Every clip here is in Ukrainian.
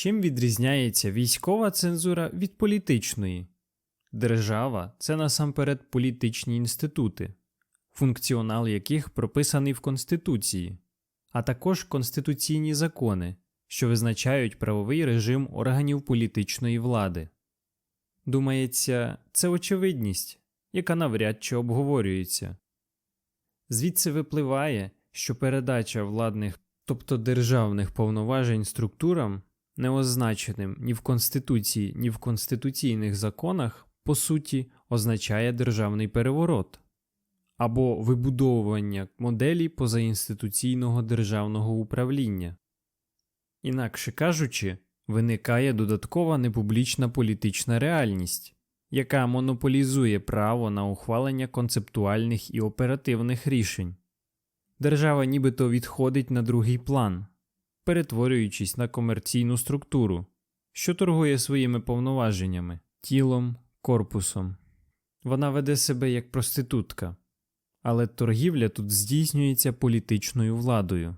Чим відрізняється військова цензура від політичної? Держава це насамперед політичні інститути, функціонал яких прописаний в Конституції, а також конституційні закони, що визначають правовий режим органів політичної влади. Думається, це очевидність, яка навряд чи обговорюється. Звідси випливає, що передача владних, тобто державних повноважень структурам, не означеним ні в Конституції, ні в конституційних законах, по суті, означає державний переворот або вибудовування моделі позаінституційного державного управління. Інакше кажучи, виникає додаткова непублічна політична реальність, яка монополізує право на ухвалення концептуальних і оперативних рішень. Держава нібито відходить на другий план, перетворюючись на комерційну структуру, що торгує своїми повноваженнями, тілом, корпусом. Вона веде себе як проститутка, але торгівля тут здійснюється політичною владою.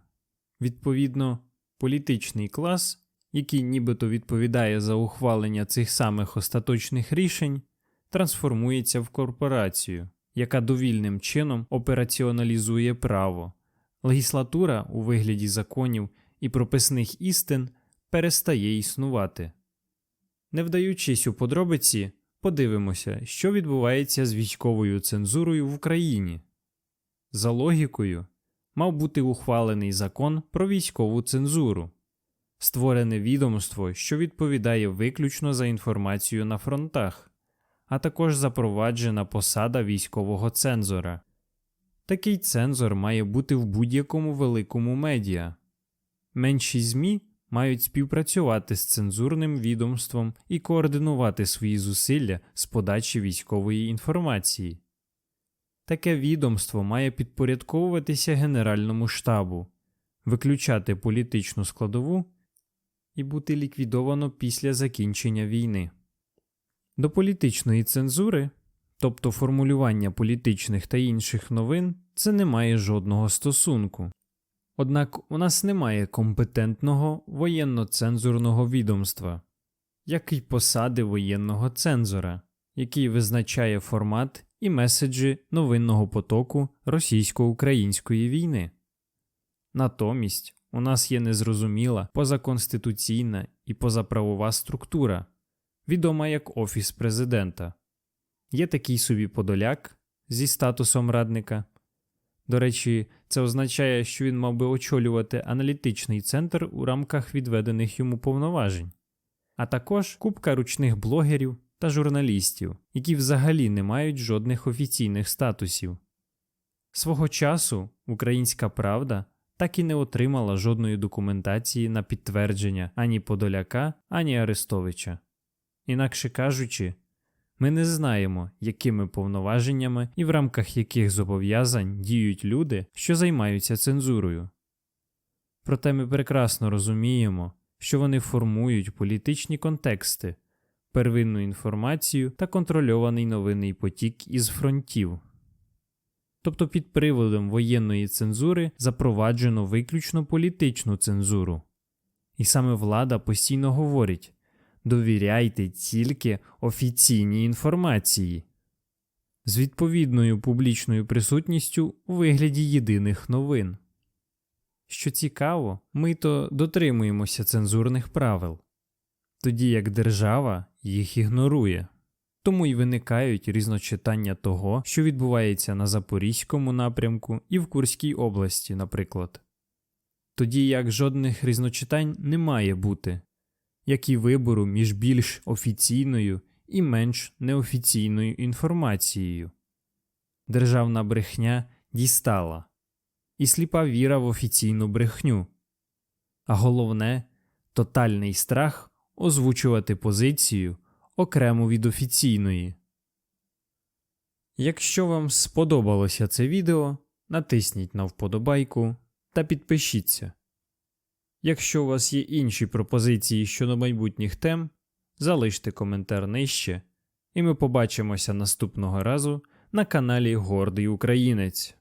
Відповідно, політичний клас, який нібито відповідає за ухвалення цих самих остаточних рішень, трансформується в корпорацію, яка довільним чином операціоналізує право. Легіслатура у вигляді законів і прописних істин перестає існувати. Не вдаючись у подробиці, подивимося, що відбувається з військовою цензурою в Україні. За логікою, мав бути ухвалений закон про військову цензуру, створене відомство, що відповідає виключно за інформацію на фронтах, а також запроваджена посада військового цензора. Такий цензор має бути в будь-якому великому медіа. Менші ЗМІ мають співпрацювати з цензурним відомством і координувати свої зусилля з подачі військової інформації. Таке відомство має підпорядковуватися Генеральному штабу, виключати політичну складову і бути ліквідовано після закінчення війни. До політичної цензури, тобто формулювання політичних та інших новин, це не має жодного стосунку. Однак у нас немає компетентного воєнно-цензурного відомства, як й посади воєнного цензора, який визначає формат і меседжі новинного потоку російсько-української війни. Натомість у нас є незрозуміла позаконституційна і позаправова структура, відома як Офіс президента. Є такий собі Подоляк зі статусом радника. До речі, це означає, що він мав би очолювати аналітичний центр у рамках відведених йому повноважень, а також купка ручних блогерів та журналістів, які взагалі не мають жодних офіційних статусів. Свого часу Українська Правда так і не отримала жодної документації на підтвердження ані Подоляка, ані Арестовича. Інакше кажучи, ми не знаємо, якими повноваженнями і в рамках яких зобов'язань діють люди, що займаються цензурою. Проте ми прекрасно розуміємо, що вони формують політичні контексти, первинну інформацію та контрольований новинний потік із фронтів. Тобто під приводом воєнної цензури запроваджено виключно політичну цензуру. І саме влада постійно говорить довіряйте тільки офіційній інформації з відповідною публічною присутністю у вигляді єдиних новин. Що цікаво, ми то дотримуємося цензурних правил, тоді як держава їх ігнорує. Тому й виникають різночитання того, що відбувається на Запорізькому напрямку і в Курській області, наприклад. Тоді як жодних різночитань не має бути, як і вибору між більш офіційною і менш неофіційною інформацією. Державна брехня дістала, і сліпа віра в офіційну брехню, а головне тотальний страх озвучувати позицію окремо від офіційної. Якщо вам сподобалося це відео, натисніть на вподобайку та підпишіться. Якщо у вас є інші пропозиції щодо майбутніх тем, залиште коментар нижче, і ми побачимося наступного разу на каналі Гордий Українець.